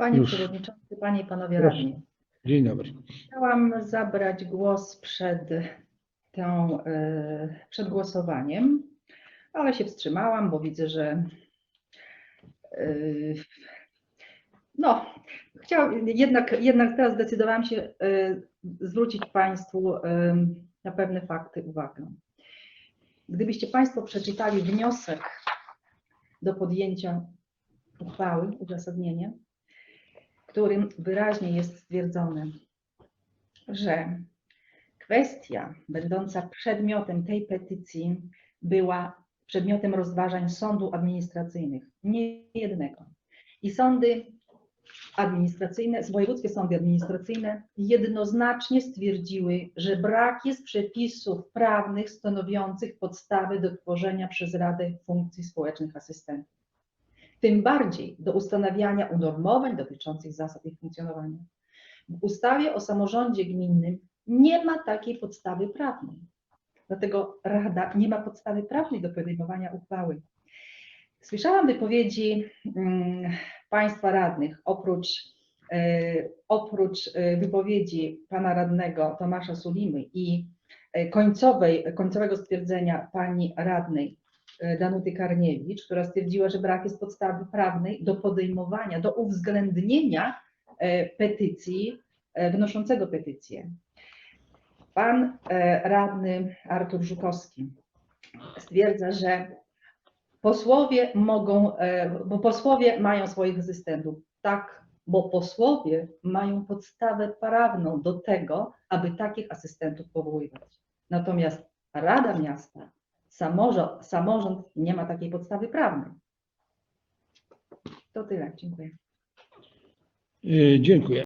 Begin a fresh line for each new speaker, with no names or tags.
Panie
Już.
Przewodniczący, Panie i Panowie
Proszę.
Radni.
Dzień dobry.
Chciałam zabrać głos przed, tą, e, przed głosowaniem, ale się wstrzymałam, bo widzę, że e, no, chciałam, jednak, jednak teraz zdecydowałam się e, zwrócić Państwu na pewne fakty uwagę. Gdybyście Państwo przeczytali wniosek do podjęcia uchwały, uzasadnienie, którym wyraźnie jest stwierdzone, że kwestia będąca przedmiotem tej petycji była przedmiotem rozważań sądu administracyjnych, nie jednego. I sądy administracyjne, wojewódzkie sądy administracyjne jednoznacznie stwierdziły, że brak jest przepisów prawnych stanowiących podstawy do tworzenia przez Radę funkcji społecznych asystentów. Tym bardziej do ustanawiania unormowań dotyczących zasad ich funkcjonowania. W ustawie o samorządzie gminnym nie ma takiej podstawy prawnej. Dlatego Rada nie ma podstawy prawnej do podejmowania uchwały. Słyszałam wypowiedzi mm, Państwa radnych, oprócz, e, oprócz e, wypowiedzi Pana radnego Tomasza Sulimy i e, końcowej, końcowego stwierdzenia Pani radnej Danuty Karniewicz, która stwierdziła, że brak jest podstawy prawnej do podejmowania, do uwzględnienia e, petycji, e, wnoszącego petycję. Pan e, radny Artur Żukowski stwierdza, że posłowie mogą, e, bo posłowie mają swoich asystentów. Tak, bo posłowie mają podstawę prawną do tego, aby takich asystentów powoływać. Natomiast Rada Miasta, samorząd, samorząd nie ma takiej podstawy prawnej. To tyle. Dziękuję.
Y, Dziękuję.